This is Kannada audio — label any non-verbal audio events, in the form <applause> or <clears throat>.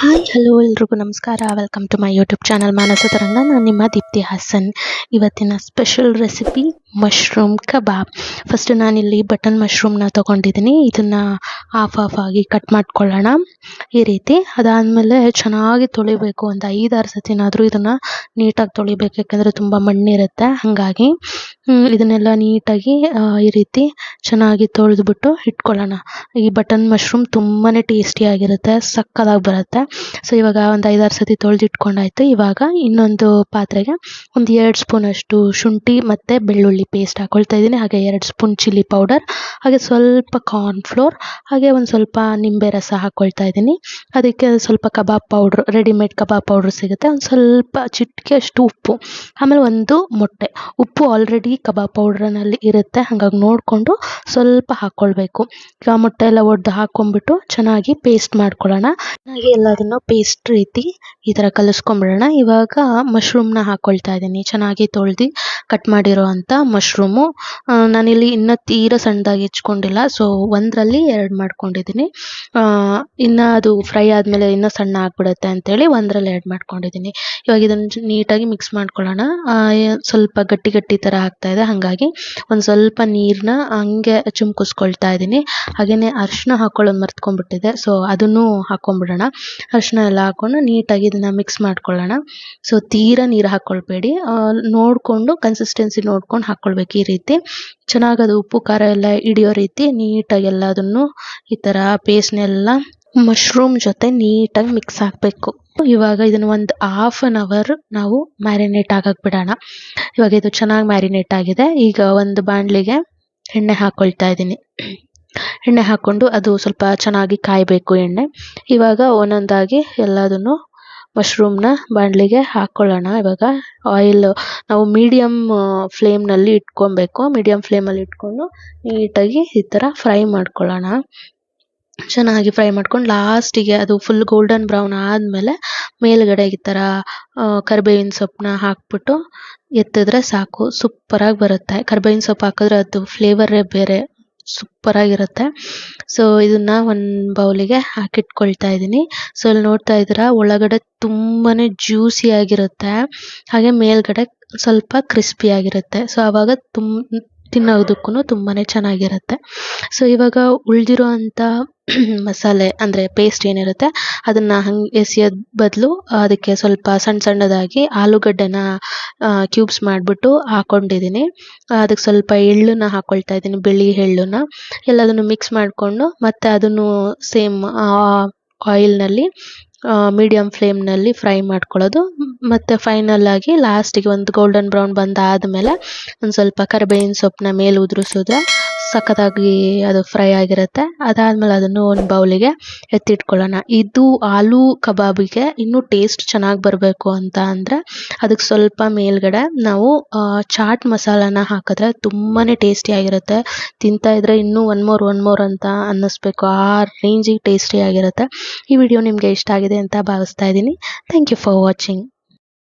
ಹಾಯ್ ಹಲೋ ಎಲ್ರಿಗೂ ನಮಸ್ಕಾರ. Welcome to my YouTube channel Manasa Taranga ನಾನು ನಿಮ್ಮ ದೀಪ್ತಿ ಹಾಸನ್. ಇವತ್ತಿನ special recipe mushroom kebab first ನಾನಿಲ್ಲಿ ಬಟನ್ ಮಶ್ರೂಮ್ನ ತೊಗೊಂಡಿದ್ದೀನಿ. ಇದನ್ನು ಹಾಫ್ ಹಾಫ್ ಆಗಿ ಕಟ್ ಮಾಡ್ಕೊಳ್ಳೋಣ. ಈ ರೀತಿ ಅದಾದಮೇಲೆ ಚೆನ್ನಾಗಿ ತೊಳಿಬೇಕು. ಒಂದು ಐದಾರು ಸತಿನಾದರೂ ಇದನ್ನು ನೀಟಾಗಿ ತೊಳಿಬೇಕು. ಯಾಕಂದರೆ ತುಂಬ ಮಣ್ಣಿರುತ್ತೆ. ಹಾಗಾಗಿ ಇದನ್ನೆಲ್ಲ ನೀಟಾಗಿ ಈ ರೀತಿ ಚೆನ್ನಾಗಿ ತೊಳೆದ್ಬಿಟ್ಟು ಇಟ್ಕೊಳ್ಳೋಣ. ಈ ಬಟನ್ ಮಶ್ರೂಮ್ ತುಂಬಾ ಟೇಸ್ಟಿಯಾಗಿರುತ್ತೆ ಸಕ್ಕತ್ತಾಗಿ ಬರುತ್ತೆ. ಸೊ ಇವಾಗ ಒಂದು ಐದಾರು ಸತಿ ತೊಳೆದಿಟ್ಕೊಂಡಾಯ್ತು. ಇವಾಗ ಇನ್ನೊಂದು ಪಾತ್ರೆಗೆ ಒಂದು ಎರಡು ಸ್ಪೂನಷ್ಟು ಶುಂಠಿ ಮತ್ತು ಬೆಳ್ಳುಳ್ಳಿ ಪೇಸ್ಟ್ ಹಾಕ್ಕೊಳ್ತಾ ಇದ್ದೀನಿ. ಹಾಗೆ ಎರಡು ಸ್ಪೂನ್ ಚಿಲ್ಲಿ ಪೌಡರ್, ಹಾಗೆ ಸ್ವಲ್ಪ ಕಾರ್ನ್ಫ್ಲೋರ್ ಹಾಗೆ ಒಂದು ಸ್ವಲ್ಪ ನಿಂಬೆ ರಸ ಹಾಕ್ಕೊಳ್ತಾ ಇದ್ದೀನಿ. ಅದಕ್ಕೆ ಸ್ವಲ್ಪ kebab powder, readymade kebab powder ಸಿಗುತ್ತೆ. ಒಂದು ಸ್ವಲ್ಪ ಚಿಟಿಕೆ ಅಷ್ಟು ಉಪ್ಪು, ಆಮೇಲೆ ಒಂದು ಮೊಟ್ಟೆ. ಉಪ್ಪು ಆಲ್ರೆಡಿ ಕಬಾಬ್ ಪೌಡ್ರನಲ್ಲಿ ಇರುತ್ತೆ. ಹಾಗಾಗಿ ನೋಡಿಕೊಂಡು ಸ್ವಲ್ಪ ಹಾಕ್ಕೊಳ್ಬೇಕು ಈಗ ಮೊಟ್ಟೆ ಎಲ್ಲ ಒಡೆದು ಹಾಕ್ಕೊಂಬಿಟ್ಟು ಚೆನ್ನಾಗಿ ಪೇಸ್ಟ್ ಮಾಡ್ಕೊಳ್ಳೋಣ. ಚೆನ್ನಾಗಿ ಎಲ್ಲದನ್ನು ಪೇಸ್ಟ್ ರೀತಿ ಈ ಥರ ಕಲಿಸ್ಕೊಂಬಿಡೋಣ. ಇವಾಗ ಮಶ್ರೂಮ್ನ ಹಾಕ್ಕೊಳ್ತಾ ಇದ್ದೀನಿ. ಚೆನ್ನಾಗಿ ತೊಳೆದು ಕಟ್ ಮಾಡಿರೋ ಅಂಥ ಮಶ್ರೂಮು ನಾನಿಲ್ಲಿ ಇನ್ನೂ ತೀರ ಸಣ್ಣದಾಗಿ ಹೆಚ್ಕೊಂಡಿಲ್ಲ. ಸೊ, ಒಂದರಲ್ಲಿ ಎರಡು ಮಾಡ್ಕೊಂಡಿದ್ದೀನಿ. ಇನ್ನು ಅದು ಫ್ರೈ ಆದಮೇಲೆ ಇನ್ನೂ ಸಣ್ಣ ಆಗ್ಬಿಡುತ್ತೆ ಅಂತೇಳಿ ಒಂದರಲ್ಲಿ ಎರಡು ಮಾಡ್ಕೊಂಡಿದ್ದೀನಿ. ಇವಾಗ ಇದನ್ನು ನೀಟಾಗಿ ಮಿಕ್ಸ್ ಮಾಡ್ಕೊಳ್ಳೋಣ. ಸ್ವಲ್ಪ ಗಟ್ಟಿ ಗಟ್ಟಿ ಥರ ಆಗ್ತಾ ಇದೆ. ಹಾಗಾಗಿ ಒಂದು ಸ್ವಲ್ಪ ನೀರನ್ನ ಹಂಗೆ ಚುಮ್ಕಿಸ್ಕೊಳ್ತಾ ಇದ್ದೀನಿ ಹಾಗೆಯೇ ಅರಿಶಿನ ಹಾಕ್ಕೊಳ್ಳೋದು ಮರ್ತ್ಕೊಂಡ್ಬಿಟ್ಟಿದೆ. ಸೊ ಅದನ್ನು ಹಾಕ್ಕೊಂಡ್ಬಿಡೋಣ ಅರಿಶಿನ ಎಲ್ಲ ಹಾಕ್ಕೊಂಡು ನೀಟಾಗಿ ಇದನ್ನು ಮಿಕ್ಸ್ ಮಾಡ್ಕೊಳ್ಳೋಣ. ಸೊ ತೀರಾ ನೀರು ಹಾಕ್ಕೊಳ್ಬೇಡಿ ನೋಡಿಕೊಂಡು ಕನ್ಸಿಸ್ಟೆನ್ಸಿ ನೋಡ್ಕೊಂಡು ಹಾಕ್ಕೊಳ್ಬೇಕು ಈ ರೀತಿ. ಚೆನ್ನಾಗಿ ಅದು ಉಪ್ಪು, ಖಾರ ಎಲ್ಲ ಹಿಡಿಯೋ ರೀತಿ ನೀಟಾಗಿ ಎಲ್ಲದನ್ನು ಈ ಥರ ಪೇಸ್ಟ್ನೆಲ್ಲ ಮಶ್ರೂಮ್ ಜೊತೆ ನೀಟಾಗಿ ಮಿಕ್ಸ್ ಆಗಬೇಕು. ಇವಾಗ ಇದನ್ನ ಒಂದು ಹಾಫ್ ಆನ್ ಅವರ್ ನಾವು ಮ್ಯಾರಿನೇಟ್ ಆಗಕ್ಕೆ ಬಿಡೋಣ. ಇವಾಗ ಇದು ಚೆನ್ನಾಗಿ ಮ್ಯಾರಿನೇಟ್ ಆಗಿದೆ. ಈಗ ಒಂದು ಬಾಣಲಿಗೆ ಎಣ್ಣೆ ಹಾಕೊಳ್ತಾ ಇದ್ದೀನಿ. ಎಣ್ಣೆ ಹಾಕ್ಕೊಂಡು ಅದು ಸ್ವಲ್ಪ ಚೆನ್ನಾಗಿ ಕಾಯಬೇಕು ಎಣ್ಣೆ. ಇವಾಗ ಒಂದೊಂದಾಗಿ ಎಲ್ಲದನ್ನು ಮಶ್ರೂಮ್ನ ಬಾಣಲಿಗೆ ಹಾಕ್ಕೊಳ್ಳೋಣ ಇವಾಗ ಆಯಿಲ್ ನಾವು ಮೀಡಿಯಮ್ ಫ್ಲೇಮ್ನಲ್ಲಿ ಇಟ್ಕೊಬೇಕು. ಮೀಡಿಯಮ್ ಫ್ಲೇಮಲ್ಲಿ ಇಟ್ಕೊಂಡು ನೀಟಾಗಿ ಈ ಥರ ಫ್ರೈ ಮಾಡ್ಕೊಳ್ಳೋಣ. ಚೆನ್ನಾಗಿ ಫ್ರೈ ಮಾಡ್ಕೊಂಡು ಲಾಸ್ಟಿಗೆ ಅದು ಫುಲ್ ಗೋಲ್ಡನ್ ಬ್ರೌನ್ ಆದಮೇಲೆ ಮೇಲ್ಗಡೆ ಈ ಥರ ಕರಿಬೇವಿನ ಸೊಪ್ಪನ್ನ ಹಾಕ್ಬಿಟ್ಟು ಎತ್ತಿದ್ರೆ ಸಾಕು, ಸೂಪರಾಗಿ ಬರುತ್ತೆ. ಕರಿಬೇವಿನ ಸೊಪ್ಪು ಹಾಕಿದ್ರೆ ಅದು ಫ್ಲೇವರೇ ಬೇರೆ ಸೂಪರಾಗಿರುತ್ತೆ ಸೊ ಇದನ್ನು ಒಂದು ಬೌಲಿಗೆ ಹಾಕಿಟ್ಕೊಳ್ತಾ ಇದ್ದೀನಿ ಸೊ ಅಲ್ಲಿ ನೋಡ್ತಾ ಇದ್ದೀರಾ, ಒಳಗಡೆ ತುಂಬಾ ಜ್ಯೂಸಿಯಾಗಿರುತ್ತೆ ಹಾಗೆ ಮೇಲ್ಗಡೆ ಸ್ವಲ್ಪ ಕ್ರಿಸ್ಪಿಯಾಗಿರುತ್ತೆ ಸೊ ಆವಾಗ ತುಂಬ ತಿನ್ನೋದಕ್ಕೂ ತುಂಬಾ ಚೆನ್ನಾಗಿರುತ್ತೆ. ಸೊ ಇವಾಗ ಉಳಿದಿರೋ ಅಂಥ <clears throat> ಮಸಾಲೆ ಅಂದರೆ ಪೇಸ್ಟ್ ಏನಿರುತ್ತೆ, ಅದನ್ನು ಹಂಗೆ ಎಸೆಯೋದ್ ಬದಲು ಅದಕ್ಕೆ ಸ್ವಲ್ಪ ಸಣ್ಣ ಸಣ್ಣದಾಗಿ ಆಲೂಗಡ್ಡೆನ ಕ್ಯೂಬ್ಸ್ ಮಾಡಿಬಿಟ್ಟು ಹಾಕ್ಕೊಂಡಿದ್ದೀನಿ ಅದಕ್ಕೆ ಸ್ವಲ್ಪ ಎಳ್ಳನ್ನ ಹಾಕ್ಕೊಳ್ತಾ ಇದ್ದೀನಿ, ಬಿಳಿ ಎಳ್ಳನ್ನ ಎಲ್ಲದನ್ನು ಮಿಕ್ಸ್ ಮಾಡಿಕೊಂಡು ಮತ್ತೆ ಅದನ್ನು ಸೇಮ್ ಆಯಿಲ್ನಲ್ಲಿ ಮೀಡಿಯಮ್ ಫ್ಲೇಮ್ನಲ್ಲಿ ಫ್ರೈ ಮಾಡ್ಕೊಳ್ಳೋದು. ಮತ್ತು ಫೈನಲ್ಲಾಗಿ ಲಾಸ್ಟಿಗೆ ಒಂದು ಗೋಲ್ಡನ್ ಬ್ರೌನ್ ಬಂದಾದಮೇಲೆ ಒಂದು ಸ್ವಲ್ಪ ಕರಿಬೇವಿನ ಸೊಪ್ಪನ್ನ ಮೇಲೆ ಉದುರಿಸಿದ್ರೆ ಸಖತ್ತಾಗಿ ಅದು ಫ್ರೈ ಆಗಿರುತ್ತೆ. ಅದಾದಮೇಲೆ ಅದನ್ನು ಒಂದು ಬೌಲಿಗೆ ಎತ್ತಿಟ್ಕೊಳ್ಳೋಣ. ಇದು ಆಲೂ ಕಬಾಬಿಗೆ ಇನ್ನೂ ಟೇಸ್ಟ್ ಚೆನ್ನಾಗಿ ಬರಬೇಕು ಅಂತ ಅಂದರೆ ಅದಕ್ಕೆ ಸ್ವಲ್ಪ ಮೇಲ್ಗಡೆ ನಾವು ಚಾಟ್ ಮಸಾಲಾನ ಹಾಕಿದ್ರೆ ತುಂಬಾ ಟೇಸ್ಟಿಯಾಗಿರುತ್ತೆ ತಿಂತಾ ಇದ್ರೆ ಇನ್ನೂ ಒನ್ ಮೋರ್ ಒನ್ ಮೋರ್ ಅಂತ ಅನ್ನಿಸ್ಬೇಕು. ಆ ರೇಂಜಿಗೆ ಟೇಸ್ಟಿಯಾಗಿರುತ್ತೆ ಈ ವಿಡಿಯೋ ನಿಮಗೆ ಇಷ್ಟ ಆಗಿದೆ ಅಂತ ಭಾವಿಸ್ತಾ ಇದ್ದೀನಿ. Thank you for watching